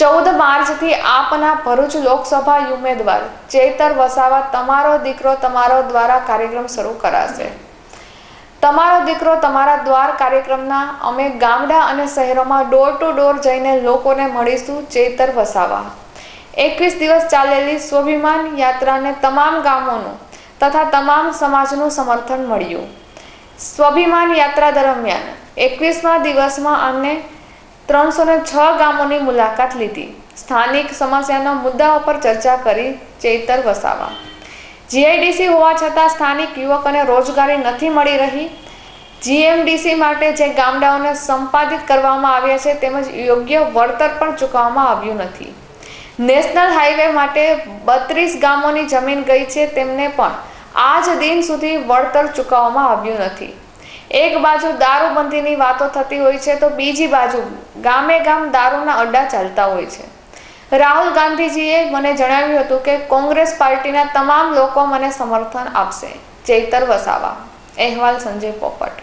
ચૌદ માર્ચથી આપના ભરૂચ લોકસભા ઉમેદવાર ચેતર વસાવા તમારો દીકરો તમારો દ્વારા કાર્યક્રમ શરૂ કરાશે. તમારો દીકરો તમારા દ્વાર કાર્યક્રમના અમે ગામડા અને શહેરોમાં ડોર ટુ ડોર જઈને લોકોને મળીશું ચેતર વસાવા. એકવીસ દિવસ ચાલેલી સ્વાભિમાન યાત્રાને તમામ ગામોનું તથા તમામ સમાજનું સમર્થન મળ્યું. સ્વાભિમાન યાત્રા દરમિયાન એકવીસમા દિવસમાં અમને ત્રણસો છ ગામોની મુલાકાત લીધી. સ્થાનિક સમસ્યાના મુદ્દાઓ પર ચર્ચા કરી ચેતર વસાવા. જીઆઈડીસી હોવા છતાં સ્થાનિક યુવકોને રોજગારી નથી મળી રહી. જીએમડીસી માટે જે ગામડાઓને સંપાદિત કરવામાં આવ્યા છે તેમજ યોગ્ય વળતર પણ ચૂકવવામાં આવ્યું નથી. નેશનલ હાઈવે માટે બત્રીસ ગામોની જમીન ગઈ છે તેમને પણ આજ દિન સુધી વળતર ચૂકવવામાં આવ્યું નથી. એક બાજુ દારૂબંધીની વાતો થતી હોય છે તો બીજી બાજુ ગામે ગામ દારૂના અડ્ડા ચાલતા હોય છે. રાહુલ ગાંધીજીએ મને જણાવ્યું હતું કે કોંગ્રેસ પાર્ટીના તમામ લોકો મને સમર્થન આપશે. ચૈતર વસાવા. અહેવાલ સંજય પોપટ.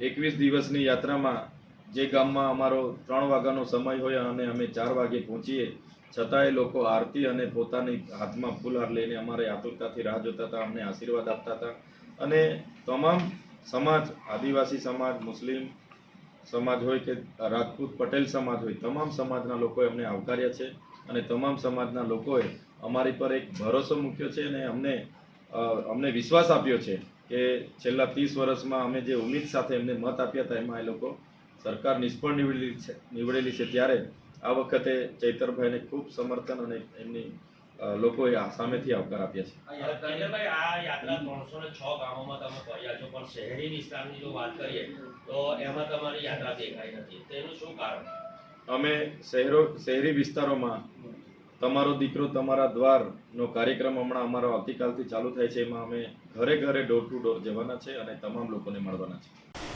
એકવીસ દિવસની યાત્રામાં જે ગામમાં અમારો ત્રણ વાગ્યાનો સમય હોય અને અમે ચાર વાગે પહોંચીએ છતાંય લોકો આરતી અને પોતાની હાથમાં ફૂલહાર લઈને અમારે આતુરતાથી રાહ જોતા હતા, અમને આશીર્વાદ આપતા હતા. અને તમામ સમાજ, આદિવાસી સમાજ, મુસ્લિમ સમાજ હોય કે રાજપૂત પટેલ સમાજ હોય, તમામ સમાજના લોકોએ અમને આવકાર્યા છે અને તમામ સમાજના લોકોએ અમારી પર એક ભરોસો મૂક્યો છે અને અમને અમને વિશ્વાસ આપ્યો છે કે છેલ્લા ત્રીસ વર્ષમાં અમે જે ઉમ્મીદ સાથે એમને મત આપ્યા હતા, એમાં એ લોકો સરકાર નિષ્ફળ નીવડેલી છે નીવડેલી છે ત્યારે આ વખતે ચૈતરભાઈને ખૂબ સમર્થન અને એમની લોકોએ આ સામેથી આવકાર આપ્યા છે. કૈલાભાઈ આ યાત્રા ત્રણસો ને છ ગામોમાં તમે ફર્યા છો પણ શહેરી વિસ્તારની જો વાત કરીએ તો એમાં તમારી યાત્રા દેખાઈ નથી. તેનું શું કારણ? અમે શહેરો શહેરી વિસ્તારોમાં તમારો દીકરો તમારા દ્વારનો કાર્યક્રમ હમણાં અમારો આવતીકાલથી ચાલુ થાય છે. એમાં અમે ઘરે ઘરે ડોર ટુ ડોર જવાના છે અને તમામ લોકોને મળવાના છે.